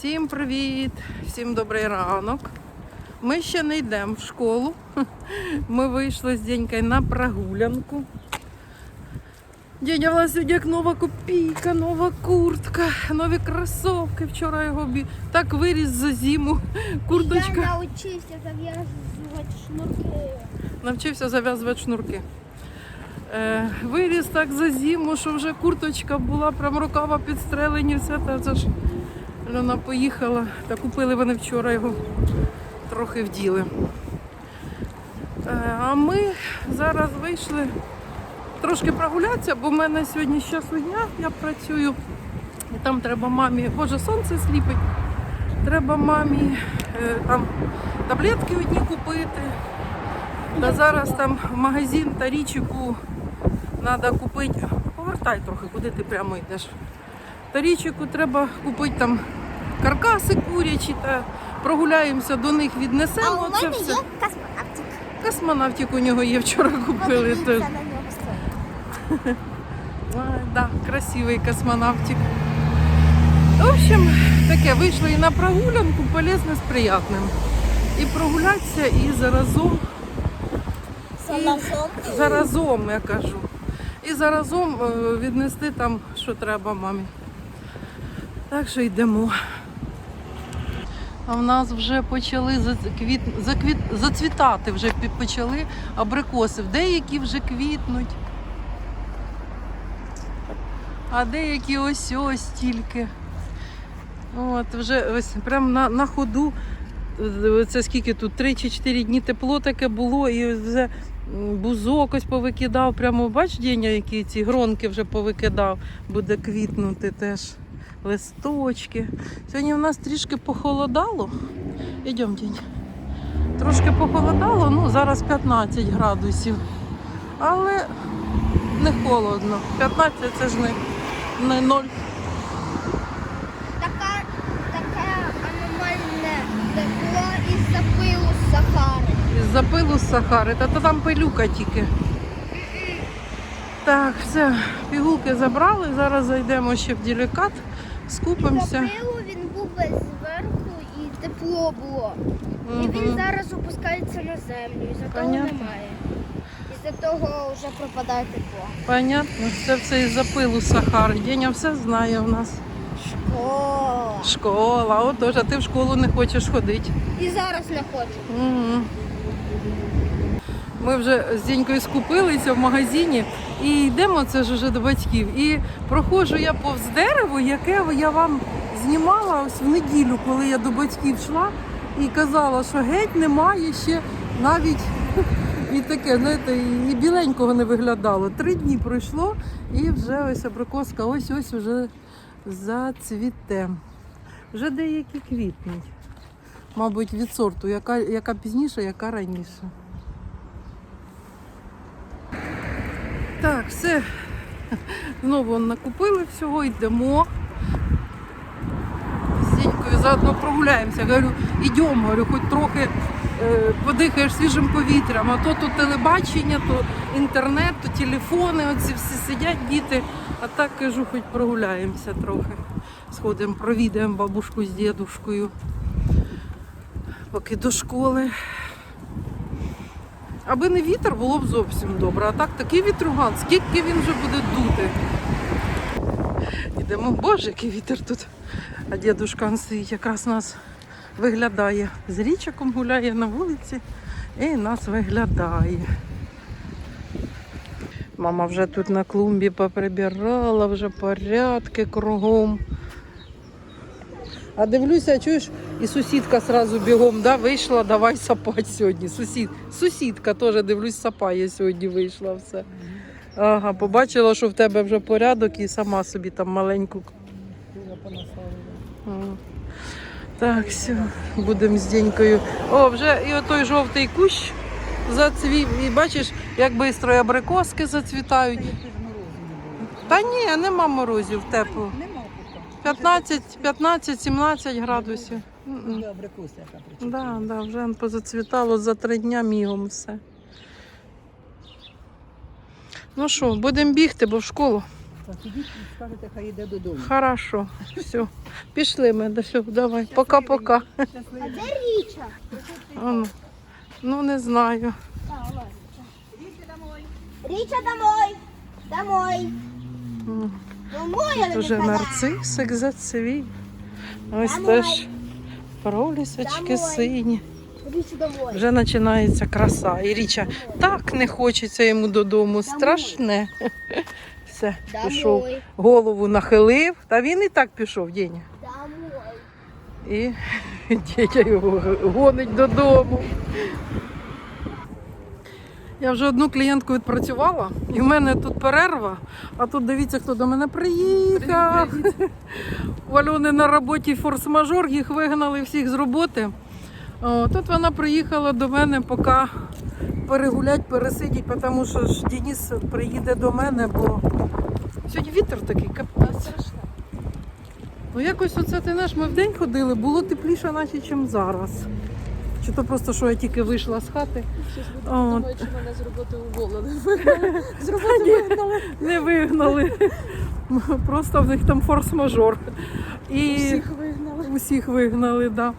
Всім привіт! Всім добрий ранок. Ми ще не йдемо в школу. Ми вийшли з Денькою на прогулянку. Дядя, у сьогодні як нова копійка, нова куртка, нові кросовки. Вчора його бі... так виріс за зиму. Курточка. Я научився зав'язувати шнурки. Навчився зав'язувати шнурки. Е, виріс так за зиму, що вже курточка була, прям рукава підстрелені, все та це ж вона поїхала. Та купили вони вчора його, трохи вділи. Е, а ми зараз вийшли трошки прогулятися, бо в мене сьогодні з дня я працюю. І там треба мамі, боже, сонце сліпить. Треба мамі е, там таблетки одні купити. Та зараз там магазин та річку треба купити. Повертай трохи, куди ти прямо йдеш. Та річку треба купити там каркаси курячі та прогуляємося до них, А віднесемо. у Це мене все. є космонавтик. Космонавтик у нього є вчора купили. Подивіться теж. на нього стоїть. Ой, да, красивий космонавтик. В общем, таке вийшли і на прогулянку, полезне з приятним. І прогулятися, і заразом Салазон. Заразом, я кажу. І заразом е, віднести там, що треба мамі. Так що йдемо. А в нас вже почали заквіт... Заквіт... зацвітати, вже почали абрикоси. Деякі вже квітнуть. А деякі ось ось тільки. От, вже ось прямо на, на ходу. Це скільки тут? 3 чи 4 дні тепло таке було, і вже бузок ось повикидав. Прямо бач, Деня, які ці гронки вже повикидав, буде квітнути теж листочки. Сьогодні у нас трішки похолодало. Йдемо, День. Трошки похолодало, ну зараз 15 градусів. Але не холодно. 15 це ж не, не 0. Така, таке аномальне тепло із-за пилу з Сахари. Із-за пилу з Сахари, та, то там пилюка тільки. Так, все, пігулки забрали, зараз зайдемо ще в делікат, Із-за скупимося. пилу він був весь зверху і тепло було. І він зараз опускається на землю, і за того Понятно. немає. І за того вже пропадає тепло. Понятно, це все із-за пилу з Сахари. Деня все знає у нас. О, Школа, отож, а ти в школу не хочеш ходити. і зараз не хочу. Мгм. Ми вже з Дінькою скупилися в магазині і йдемо це ж вже до батьків. І проходжу я повз дерево, яке я вам знімала ось в неділю, коли я до батьків йшла і казала, що геть немає ще навіть і таке, знаєте, і біленького не виглядало. Три дні пройшло і вже ось абрикоска ось ось вже зацвіте. Вже деякі квітнуть. Мабуть, від сорту, яка, яка пізніше, яка раніше. Так, все. Знову накупили всього, йдемо. З Зінькою заодно прогуляємося. Говорю, ідемо, говорю, хоч трохи е, подихаєш свіжим повітрям, а то тут телебачення, то інтернет, то телефони, оці всі сидять діти. А так кажу, хоч прогуляємося трохи. Сходимо, провідаємо бабушку з дідушкою. Поки до школи. Аби не вітер, було б зовсім добре. А так такий вітруган, скільки він вже буде дути. Ідемо, боже, який вітер тут. А дідушка стоїть, якраз нас виглядає. З річаком гуляє на вулиці і нас виглядає. Мама вже тут на клумбі поприбирала, вже порядки кругом. А дивлюся, чуєш, і сусідка сразу бігом да, вийшла, давай сапати сьогодні. Сусід, сусідка теж дивлюсь, сапає сьогодні вийшла все. Ага, побачила, що в тебе вже порядок і сама собі там маленьку. Так, все, будемо з Денькою. О, вже і отой жовтий кущ зацвів. І бачиш, як швидко абрикоски зацвітають. Та ні, нема морозів тепло. Нема. 15, 15, 17 градусів. М-м. Вже абрикоси яка причина. Да, да, вже позацвітало за три дня мігом все. Ну що, будемо бігти, бо в школу. Так, ідіть і скажете, хай йде додому. Хорошо. Все. Пішли ми до сюди. Давай. Пока-пока. А де Річа? Ану. Ну не знаю. Річа домой. Домой. Домой, я Тут уже нарцисик зацвів. Ось теж пролісочки сині. Вже починається краса. І річа так не хочеться йому додому. Страшне. Все, пішов. Голову нахилив. Та він і так пішов. Домой. І дітя його гонить додому. Я вже одну клієнтку відпрацювала, і в мене тут перерва, а тут дивіться, хто до мене приїхав. У Альони на роботі форс-мажор, їх вигнали всіх з роботи. О, тут вона приїхала до мене поки перегулять, пересидіть, тому що ж Денис приїде до мене, бо сьогодні вітер такий капець. Ну якось оце ти знаєш, ми вдень ходили, було тепліше, наче, ніж зараз. Чи то просто, що я тільки вийшла з хати. Думаю, що мене з роботи уволили. З роботи вигнали. Не вигнали. Просто в них там форс-мажор. І Всіх вигнали. усіх вигнали, да.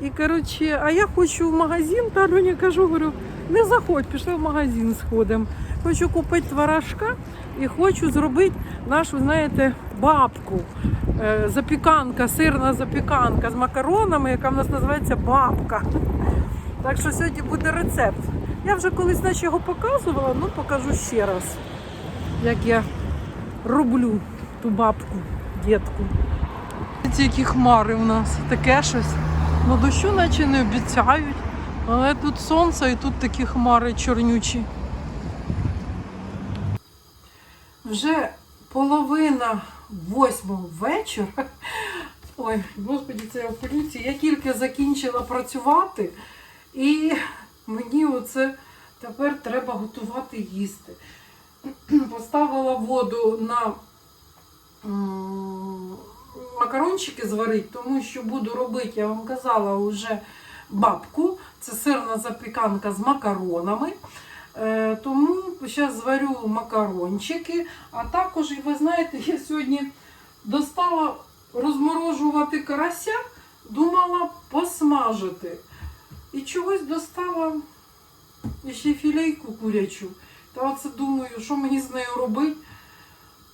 І коротше, а я хочу в магазин, та Альоні кажу, говорю, не заходь, пішли в магазин сходимо. Хочу купити творожка і хочу зробити нашу, знаєте, бабку. Е, Запіканка, сирна запіканка з макаронами, яка в нас називається бабка. Так що сьогодні буде рецепт. Я вже колись наче його показувала, ну покажу ще раз, як я роблю ту бабку, дітку. Ці які хмари в нас, таке щось. Ну дощу наче не обіцяють, але тут сонце і тут такі хмари чорнючі. Вже половина восьмого вечора. Ой, господі, це я в. Я тільки закінчила працювати, і мені оце тепер треба готувати їсти. Поставила воду на макарончики зварити, тому що буду робити, я вам казала, вже бабку. Це сирна запіканка з макаронами. Е, Тому зараз зварю макарончики. А також, ви знаєте, я сьогодні достала розморожувати карася, думала посмажити. І чогось достала ще філейку курячу. Та оце думаю, що мені з нею робити.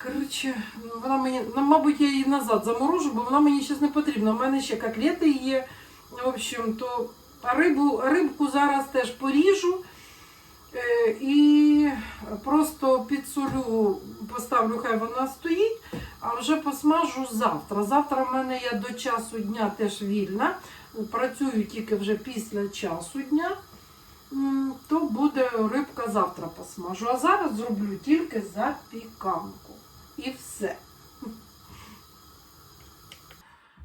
Коротше, ну, вона мені, ну, мабуть, я її назад заморожу, бо вона мені зараз не потрібна. У мене ще котлети є. В общем, то рибу, рибку зараз теж поріжу. Е, І просто підсолю, поставлю, хай вона стоїть, а вже посмажу завтра. Завтра в мене я до часу дня теж вільна. Працюю тільки вже після часу дня. То буде рибка завтра посмажу. А зараз зроблю тільки запіканку. І все.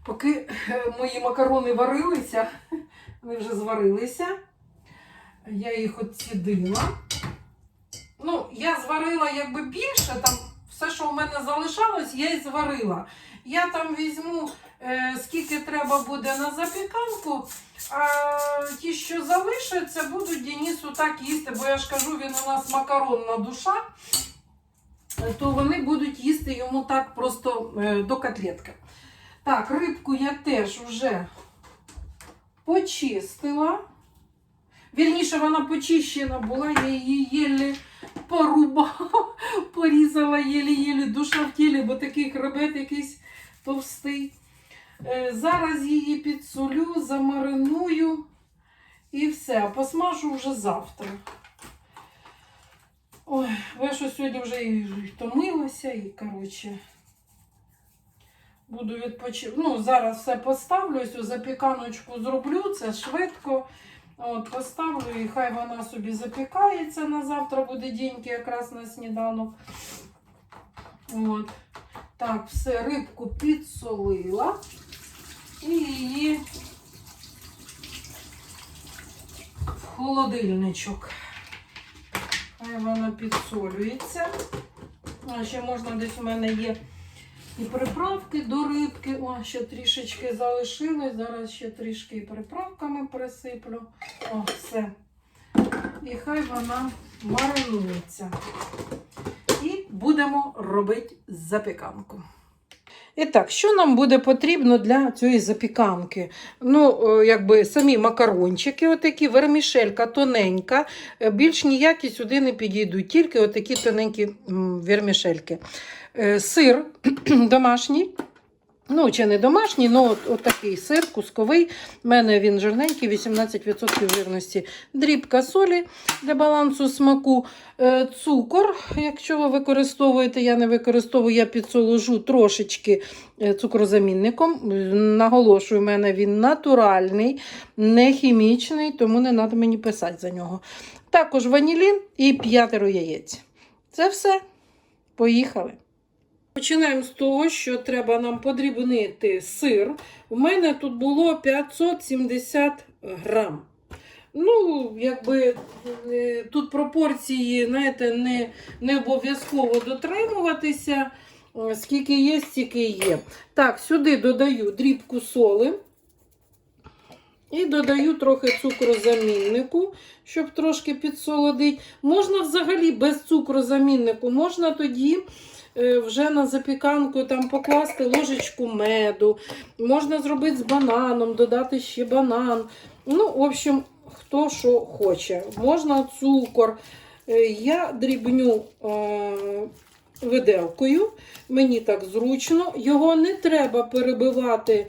Поки е, мої макарони варилися, вони вже зварилися. Я їх отцідила. Ну, я зварила якби більше, там все, що в мене залишалось, я і зварила. Я там візьму, е, скільки треба буде на запіканку, а ті, що залишаться, будуть Денису так їсти, бо я ж кажу, він у нас макаронна душа, то вони будуть їсти йому так просто е, до котлетки. Так, рибку я теж вже почистила. Вірніше, вона почищена була, я її єлі порубала, порізала єлі-єлі, душа в тілі, бо такий хребет якийсь товстий. Е, Зараз її підсолю, замариную і все. Посмажу вже завтра. Ой, я що сьогодні вже і втомилася, і коротше. Буду відпочивати. Ну, зараз все поставлю, ось запіканочку зроблю, це швидко. От, поставлю і хай вона собі запікається на завтра буде деньки якраз на сніданок. От. Так, все, рибку підсолила і її в холодильничок. Хай вона підсолюється. А ще можна десь у мене є і приправки до рибки. О, ще трішечки залишилось. Зараз ще трішки і приправками присиплю. О, все. І хай вона маринується. Будемо робити запіканку. І так, що нам буде потрібно для цієї запіканки? Ну, е, якби самі макарончики, отакі, вермішелька тоненька, е, більш ніякі сюди не підійдуть, тільки отакі тоненькі вермішельки. Е, Сир домашній. Ну, чи не домашній, але от, от такий сир кусковий. У мене він жирненький, 18% жирності. Дрібка солі для балансу смаку. Е, Цукор, якщо ви використовуєте, я не використовую, я підсоложу трошечки е, цукрозамінником. Наголошую, у мене він натуральний, не хімічний, тому не треба мені писати за нього. Також ванілін і п'ятеро яєць. Це все. Поїхали. Починаємо з того, що треба нам подрібнити сир. У мене тут було 570 грам. Ну, якби е, тут пропорції, знаєте, не, не обов'язково дотримуватися. Е, Скільки є, стільки є. Так, сюди додаю дрібку соли. І додаю трохи цукрозаміннику, щоб трошки підсолодити. Можна взагалі без цукрозаміннику, можна тоді вже на запіканку там покласти ложечку меду. Можна зробити з бананом, додати ще банан. Ну, в общем, хто що хоче. Можна цукор. Е, Я дрібню е, виделкою, мені так зручно. Його не треба перебивати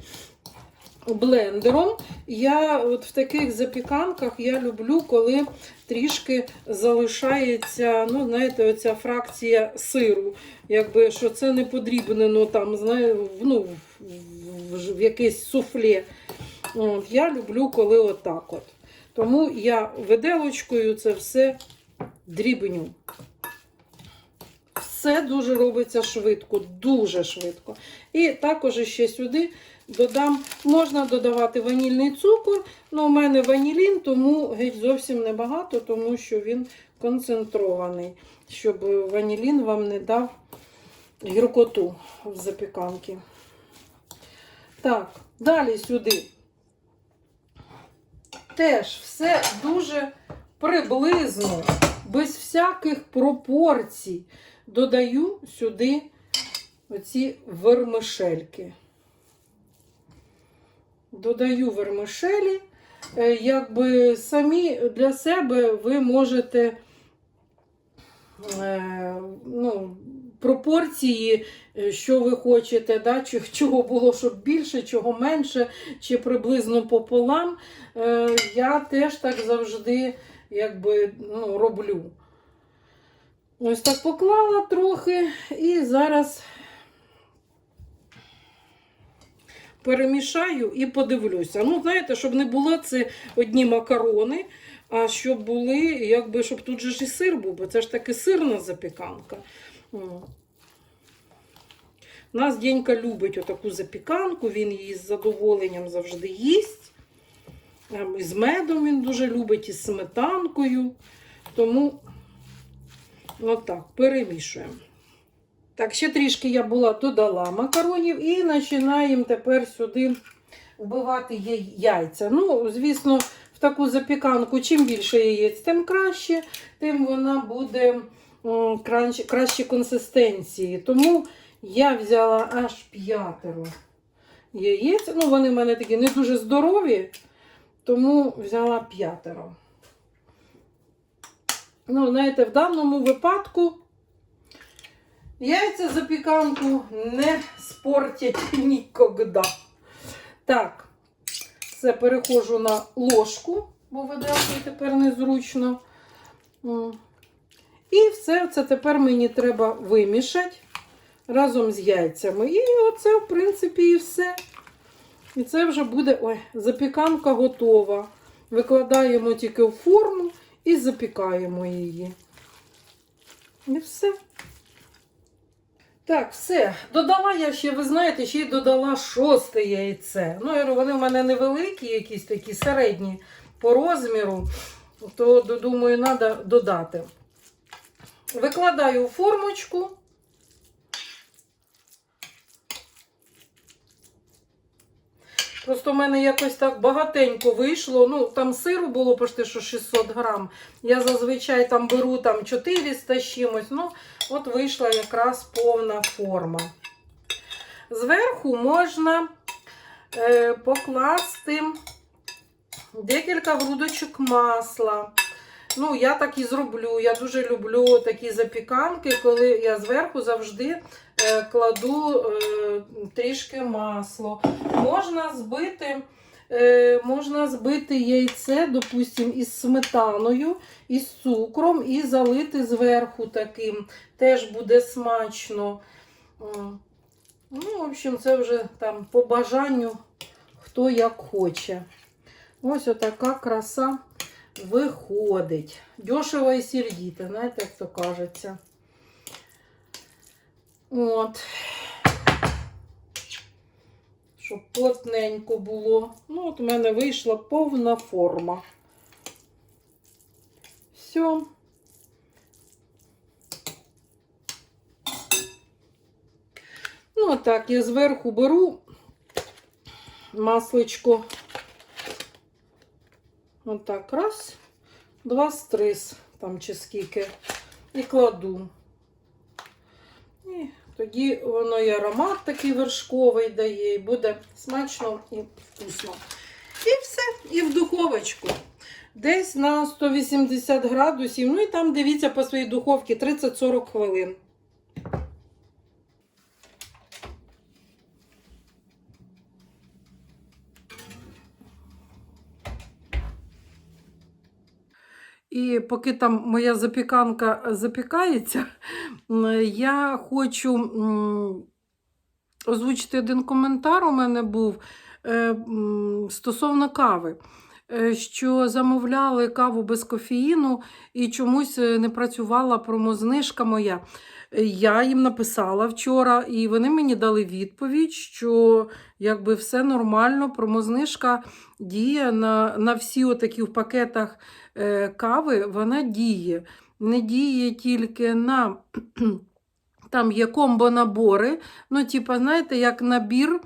блендером. Я от в таких запіканках я люблю, коли трішки залишається, ну, знаєте, оця фракція сиру. Якби що це не подрібнено там, знає, ну, в, якесь суфле. Я люблю, коли отак от. Тому я виделочкою це все дрібню. Все дуже робиться швидко, дуже швидко. І також ще сюди додам, можна додавати ванільний цукор, але у мене ванілін, тому геть зовсім небагато, тому що він концентрований, щоб ванілін вам не дав гіркоту в запіканки. Так, далі сюди. Теж все дуже приблизно, без всяких пропорцій. Додаю сюди оці вермишельки. Додаю вермишелі. Е, Якби самі для себе ви можете е, ну, пропорції, е, що ви хочете, да, чого було, щоб більше, чого менше, чи приблизно пополам. Я теж так завжди якби, ну, роблю. Ось так поклала трохи і зараз перемішаю і подивлюся. Ну, знаєте, щоб не було це одні макарони, а щоб були, якби, щоб тут же ж і сир був, бо це ж таки сирна запіканка. Нас Дєнька любить отаку запіканку, він її з задоволенням завжди їсть. І з медом він дуже любить, і з сметанкою. Тому отак, перемішуємо. Так, ще трішки я була додала макаронів і починаємо тепер сюди вбивати яйця. Ну, звісно, в таку запіканку, чим більше яєць, тим краще, тим вона буде краще консистенції. Тому я взяла аж п'ятеро яєць. Ну, вони в мене такі не дуже здорові, тому взяла п'ятеро. Ну, знаєте, в даному випадку яйця запіканку не спортять ніколи. Так, все переходжу на ложку, бо виделкою тепер незручно. І все це тепер мені треба вимішати разом з яйцями. І оце, в принципі, і все. І це вже буде ой, запіканка готова. Викладаємо тільки в форму і запікаємо її. І все. Так, все. Додала я ще, ви знаєте, ще й додала шосте яйце. Ну, я вони в мене невеликі, якісь такі середні по розміру, то думаю, треба додати. Викладаю формочку. Просто в мене якось так багатенько вийшло. Ну, там сиру було почти що 600 грам. Я зазвичай там беру там 400 чимось. Ну, от вийшла якраз повна форма. Зверху можна е, покласти декілька грудочок масла. Ну, я так і зроблю. Я дуже люблю такі запіканки, коли я зверху завжди кладу е, трішки масло. Можна збити, е, можна збити яйце, допустим, із сметаною, із цукром і залити зверху таким. Теж буде смачно. Ну, в общем, це вже там по бажанню, хто як хоче. Ось отака краса виходить. Дешево і сердіто, знаєте, як то кажеться. От. Щоб плотненько було. Ну, от у мене вийшла повна форма. Все. Ну, так, я зверху беру масличко. Отак, раз, два стрис, там чи скільки, і кладу. Тоді воно і аромат такий вершковий дає, і буде смачно і вкусно. І все, і в духовочку. Десь на 180 градусів. Ну і там дивіться по своїй духовці 30-40 хвилин. Поки там моя запіканка запікається, я хочу озвучити один коментар. У мене був е, стосовно кави. Е, Що замовляли каву без кофеїну і чомусь е, не працювала промознижка моя. Е, Я їм написала вчора, і вони мені дали відповідь, що якби все нормально, промознижка діє на, на всі отакі в пакетах кави, вона діє. Не діє тільки на там є комбо-набори. Ну, типу, знаєте, як набір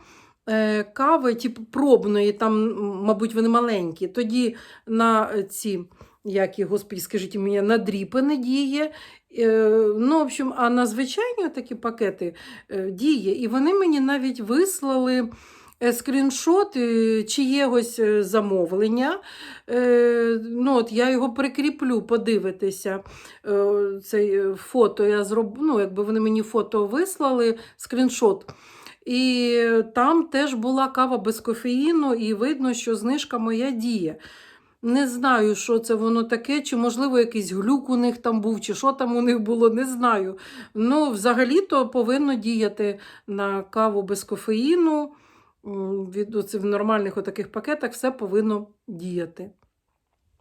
кави, типу пробної, там, мабуть, вони маленькі. Тоді на е, ці, як і, господи, скажіть мені, на дріпи не діє. Е, ну, в общем, а на звичайні такі пакети е, діє. І вони мені навіть вислали е, скріншот е, чиєгось е, замовлення. Е, ну, от я його прикріплю, подивитися. Е, цей е, фото я зроб... ну, якби вони мені фото вислали, скріншот. І там теж була кава без кофеїну, і видно, що знижка моя діє. Не знаю, що це воно таке, чи, можливо, якийсь глюк у них там був, чи що там у них було, не знаю. Ну, взагалі-то повинно діяти на каву без кофеїну. Від оце в нормальних отаких пакетах все повинно діяти.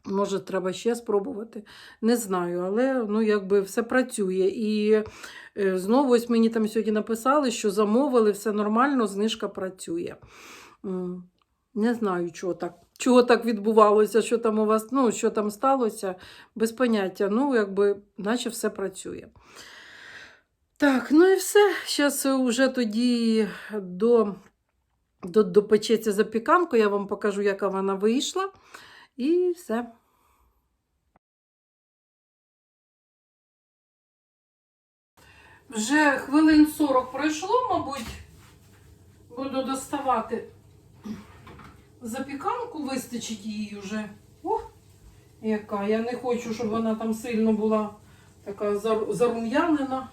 Може, треба ще спробувати. Не знаю, але ну, якби все працює. І е, знову ось мені там сьогодні написали, що замовили, все нормально, знижка працює. Не знаю, чого так. Чого так відбувалося, що там у вас, ну, що там сталося, без поняття. Ну, якби, наче все працює. Так, ну і все. Зараз вже тоді до, до, допечеться запіканку, я вам покажу, яка вона вийшла. І все. Вже хвилин 40 пройшло, мабуть. Буду доставати запіканку, вистачить її вже. О, яка. Я не хочу, щоб вона там сильно була така зарум'янена.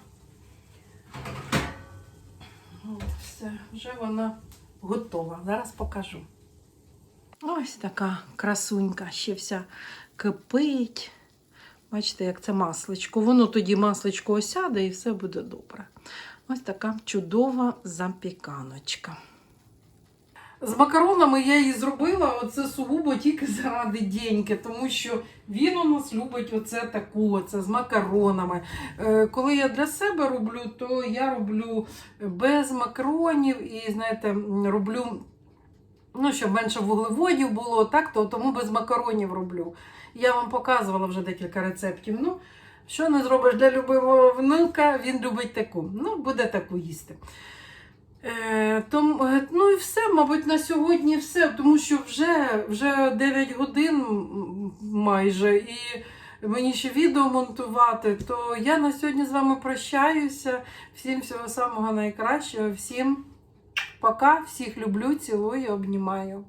Все, вже вона готова. Зараз покажу. Ось така красунька, ще вся кипить. Бачите, як це масличко. Воно тоді масличко осяде і все буде добре. Ось така чудова запіканочка. З макаронами я її зробила оце сугубо тільки заради деньки, тому що він у нас любить оце таку, оце з макаронами. Е, Коли я для себе роблю, то я роблю без макаронів і, знаєте, роблю, ну, щоб менше вуглеводів було, так, то тому без макаронів роблю. Я вам показувала вже декілька рецептів. Ну, що не зробиш для любого внука, він любить таку. Ну, буде таку їсти. Е, том, е, ну і все, мабуть, на сьогодні все, тому що вже, вже 9 годин майже, і мені ще відео монтувати, то я на сьогодні з вами прощаюся. Всім всього самого найкращого, всім пока, всіх люблю, цілую, обнімаю.